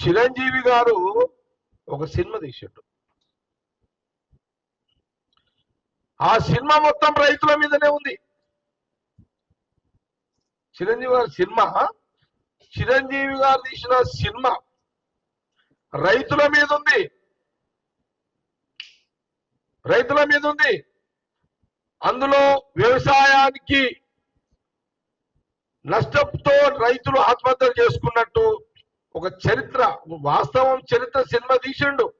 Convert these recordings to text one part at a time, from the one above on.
చిరంజీవి గారు ఒక సినిమా తీసాడు. ఆ సినిమా మొత్తం రైతుల మీదనే ఉంది. చిరంజీవి గారి సినిమా చిరంజీవి గారు తీసిన సినిమా రైతుల మీద ఉంది. రైతుల మీద ఉంది. అందులో వ్యవసాయానికి నష్టంతో రైతులు ఆత్మహత్యలు చేసుకున్నట్టు ఒక చరిత్ర వాస్తవం చరిత్ర సినిమా తీసిండు.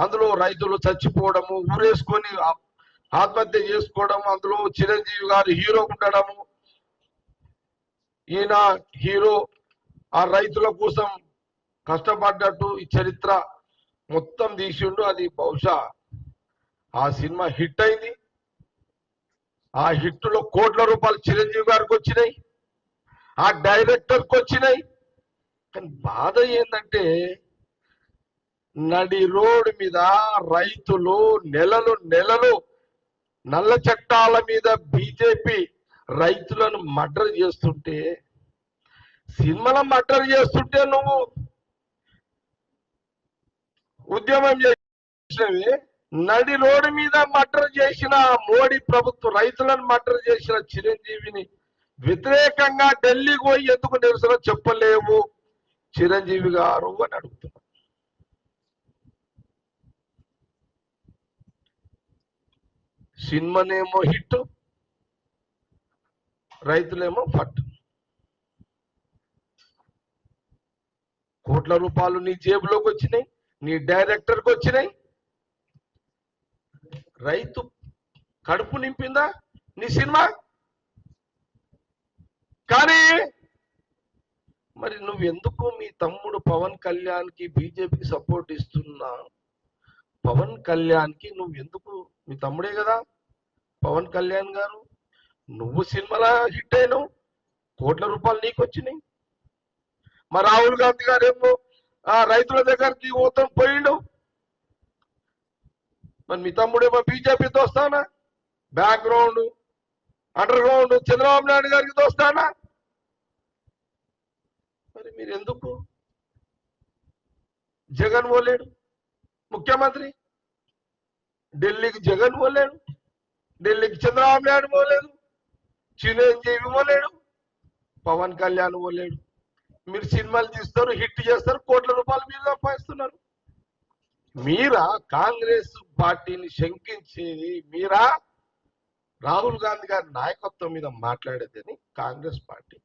అందులో రైతులు చచ్చిపోవడము ఊరేసుకొని ఆత్మహత్య చేసుకోవడం అందులో చిరంజీవి గారు హీరో ఉండడము. ఈయన హీరో ఆ రైతుల కోసం కష్టపడ్డట్టు ఈ చరిత్ర మొత్తం తీసిండు. అది బహుశా ఆ సినిమా హిట్ అయింది. ఆ హిట్లో కోట్ల రూపాయలు చిరంజీవి గారికి వచ్చినాయి. ఆ డైరెక్టర్కి వచ్చినాయి. కానీ బాధ ఏంటంటే నడి రోడ్డు మీద రైతులు నెలలు నెలలు నల్ల చట్టాల మీద బీజేపీ రైతులను మర్డర్ చేస్తుంటే సినిమాల మర్డర్ చేస్తుంటే నువ్వు ఉద్యమం చేసినవి నడి రోడ్డు మీద మర్డర్ చేసిన మోడీ ప్రభుత్వం రైతులను మర్డర్ చేసిన చిరంజీవిని వ్యతిరేకంగా ఢిల్లీకి పోయి ఎందుకు నిరసన చెప్పలేవు? చిరంజీవి గారు అని అడుగుతున్నా సినిమానేమో హిట్ రైతులేమో ఫట్. కోట్ల రూపాయలు నీ జేబులోకి వచ్చినాయి నీ డైరెక్టర్కి వచ్చినాయి. రైతు కడుపు నింపిందా నీ సినిమా? కానీ మరి నువ్వు ఎందుకు మీ తమ్ముడు పవన్ కళ్యాణ్కి బీజేపీకి సపోర్ట్ ఇస్తున్నా? పవన్ కళ్యాణ్కి నువ్వు ఎందుకు మీ తమ్ముడే కదా పవన్ కళ్యాణ్ గారు. నువ్వు సినిమాలో హిట్ అయినావు కోట్ల రూపాయలు నీకు వచ్చినాయి మా రాహుల్ గాంధీ గారు ఏమో ఆ రైతుల దగ్గరికి పోతాం పోయిండు. మరి మీ తమ్ముడేమో బీజేపీ దోస్తానా? Background under ground Chandrababu Naidu గారికి దోస్తానా? మరి మీరు ఎందుకు జగన్ పోలేడు. ముఖ్యమంత్రి? ఢిల్లీకి జగన్ పోలేడు. ఢిల్లీకి చంద్రబాబు నాయుడు పోలేదు. చిరంజీవి పోలేడు. పవన్ కళ్యాణ్ పోలేడు. మీరు సినిమాలు తీస్తారు హిట్ చేస్తారు కోట్ల రూపాయలు మీరు సంపాదిస్తున్నారు. మీరా కాంగ్రెస్ పార్టీని శంకించేది? మీరా? రాహుల్ గాంధీ గారి నాయకత్వం మీద మాట్లాడేదని కాంగ్రెస్ పార్టీ.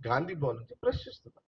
గాంధీ భవన్ నుంచి ప్రశ్నిస్తున్నారు